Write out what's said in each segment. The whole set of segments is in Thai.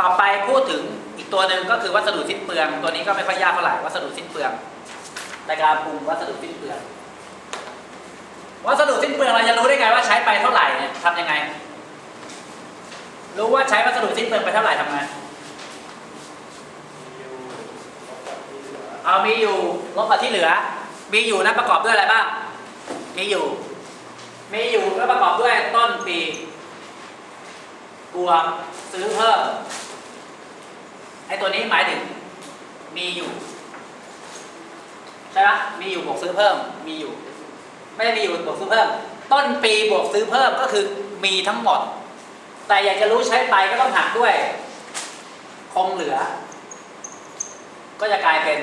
ต่อไปพูดถึงอีกตัวหนึ่งก็คือวัสดุสิ้นเปลือง ตัวนี้ก็ไม่ค่อยยากเท่าไหร่วัสดุสิ้นเปลืองในการปรุงวัสดุสิ้นเปลือง วัสดุสิ้นเปลืองเราจะรู้ได้ไงว่าใช้ไปเท่าไหร่เนี่ยทำยังไง รู้ว่าใช้วัสดุสิ้นเปลืองไปเท่าไหร่ทำไงเอามีอยู่ลบกับที่เหลือ มีอยู่นั้นประกอบด้วยอะไรบ้าง มีอยู่ มีอยู่ก็ประกอบด้วยต้นปีบวกซื้อเพิ่ม อ้ตัวนี้หมายถึงมีอยู่ใช่ไหมมีอยู่บวกซื้อเพิ่มมีอยู่ ไม่ได้มีอยู่บวกซื้อเพิ่ม ต้นปีบวกซื้อเพิ่มก็คือมีทั้งหมด แต่อยากจะรู้ใช้ไปก็ต้องหักด้วย คงเหลือ ก็จะกลายเป็น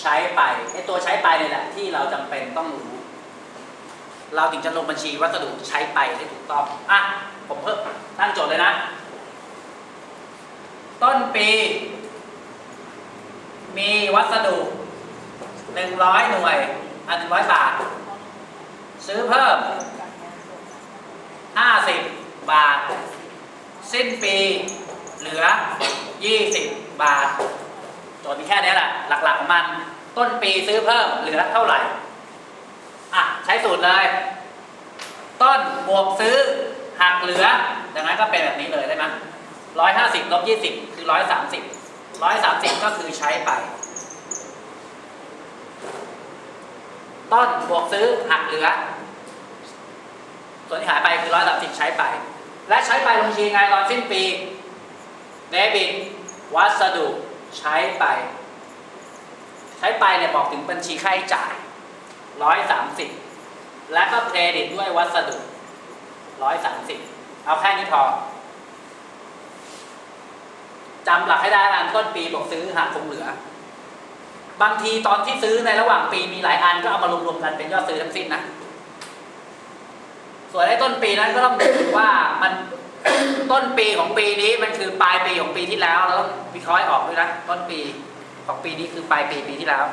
ใช้ไปไอ้ตัวใช้ไปนี่แหละที่เราจำเป็นต้องรู้ เราถึงจะลงบัญชีวัสดุใช้ไปได้ถูกต้องอะผมเพิ่มตั้งโจทย์เลยนะ ต้นปี มีวัสดุ 100 หน่วยอะ100บาท ซื้อเพิ่ม 50 บาท สิ้นปีเหลือ 20 บาทโจทย์มีแค่นี้แหละ หลักๆของมันต้นปีซื้อเพิ่มเหลือเท่าไหร่ อะ ใช้สูตรเลย ต้นบวกซื้อหักเหลือ ดังนั้นก็เป็นแบบนี้เลยได้ไหม ร้อยห้าสิบลบยี่สิบคือร้อยสามสิบร้อยสามสิบก็คือใช้ไป ต้นบวกซื้อหักเหลือ ส่วนที่หายไปคือร้อยสามสิบใช้ไป และใช้ไปลงชีไงตอนสิ้นปีเดบิตวัสดุใช้ไป ใช้ไปเนี่ยบอกถึงบัญชีค่าใช้จ่ายร้อยสามสิบและก็เครดิตด้วยวัสดุ130เอาแค่นี้พอ จำหลักให้ได้อันต้นปีบอกซื้อหากคงเหลือ บางทีตอนที่ซื้อในระหว่างปีมีหลายอันก็เอามารวมๆกันเป็นยอดซื้อทั้งสิ้นนะ ส่วนไอ้ต้นปีนั้นก็ต้องดูว่ามันต้นปีของปีนี้มันคือปลายปีของปีที่แล้วเราต้องวิเคราะห์ออกด้วยนะต้นปีของปีนี้คือปลายปีปีที่แล้ว